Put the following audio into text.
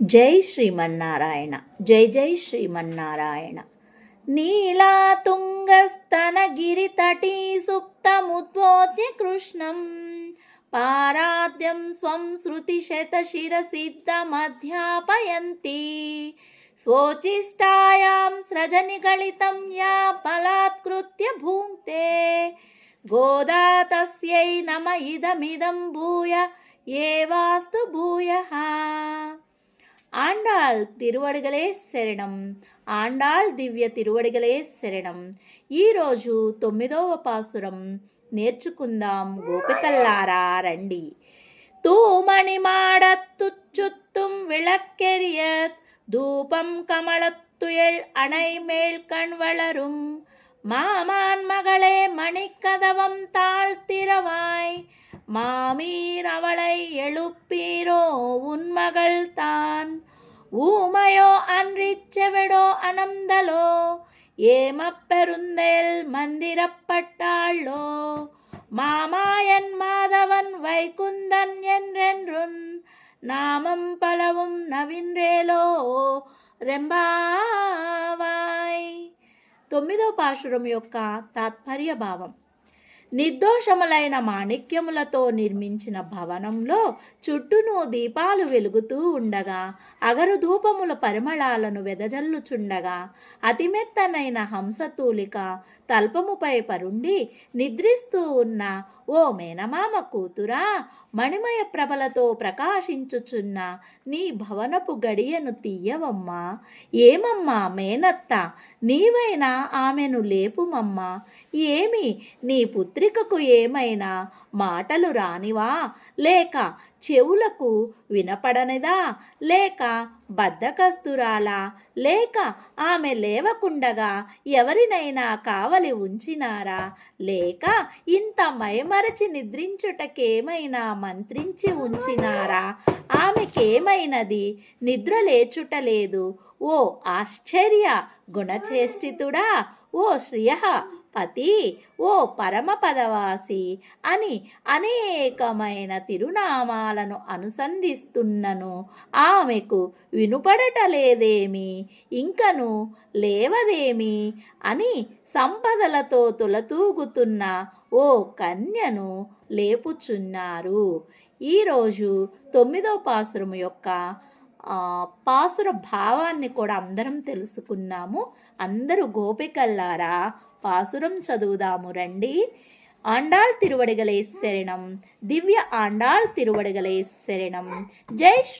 జై శ్రీమన్నారాయణ జై జై శ్రీమన్నారాయణ. నీలా తుంగస్తన గిరి తటీ సుప్తముద్బోధ్య కృష్ణం పారాద్యం స్వం శృతి శత శిర శతశిరసిద్ధమధ్యాపయంతి స్వోచిష్టాయాం సృజనిగళితం యా బలాత్కృత్య భూంక్తే. గోదా తస్యై నమ ఇదమిదం భూయ ఏవాస్తు భూయః. ஆண்டாள் తిరువడుగలే శరణం ఆండాళ్ దివ్య తిరువడుగలే శరణం ఈరోజు తొమ్మిదవ పాసురం నేర్చుకుందాం గోపికల్లారా రండి தூமணி மாடத்துச்சுத்தும் விளக்கெரிய தூபம் கமலத்துயல் அணை மேல் கண் வளரும் மாமான் மகளே மணிக்கதவம் தாழ்த்திரவாய் மாமீர் அவளை எழுப்பீரோ உன் மகள் தான் ஊமையோ அன்றிச்செவிடோ அனந்தலோ ஏமப்பெருந்தேல் மந்திரப்பட்டாளோ மாமாயன் மாதவன் வைகுந்தன் என்றென்றுன் నామం పలవం నవిన్రేలో రెంబావాయ్ తొమ్మిదో పాశురం యొక్క తాత్పర్య భావం నిర్దోషములైన మాణిక్యములతో నిర్మించిన భవనంలో చుట్టూను దీపాలు వెలుగుతూ ఉండగా అగరు ధూపముల పరిమళాలను వెదజల్లుచుండగా అతిమెత్తనైన హంసతూలిక తల్పముపై పరుండి నిద్రిస్తూ ఉన్న ఓ మేనమామ కూతురా మణిమయ ప్రభలతో ప్రకాశించుచున్న నీ భవనపు గడియను తీయవమ్మా. ఏమమ్మా మేనత్త? నీవైనా ఆమెను లేపుమమ్మా. ఏమి? నీ పుత్రికకు ఏమైనా మాటలు రానివా? లేక చెవులకు వినపడనిదా? లేక బద్దకస్తురాలా లేక ఆమె లేవకుండగా ఎవరినైనా కావలి ఉంచినారా? లేక ఇంత మైమరచి నిద్రించుటకేమైనా మంత్రించి ఉంచినారా? ఆమెకేమైనది? నిద్ర లేచుట లేదు ఓ ఆశ్చర్య గుణచేష్టితుడా? ఓ శ్రియ పతి ఓ పరమపదవాసి అని అనేకమైన తిరునామాలను అనుసంధిస్తున్నను. ఆమెకు వినుపడటలేదేమి? ఇంకను లేవదేమి? అని సంపదలతో తులతూగుతున్న ఓ కన్యను లేపుచున్నారు. ఈరోజు తొమ్మిదో పాసురము యొక్క పాసుర భావాన్ని కూడా అందరం తెలుసుకున్నాము. అందరూ గోపికల్లారా పాసురం చదువుదాము రండి. ఆండాళ్ తిరువడిగలే శరణం దివ్య ఆండాళ్ తిరువడిగలే శరణం జై శ్రీ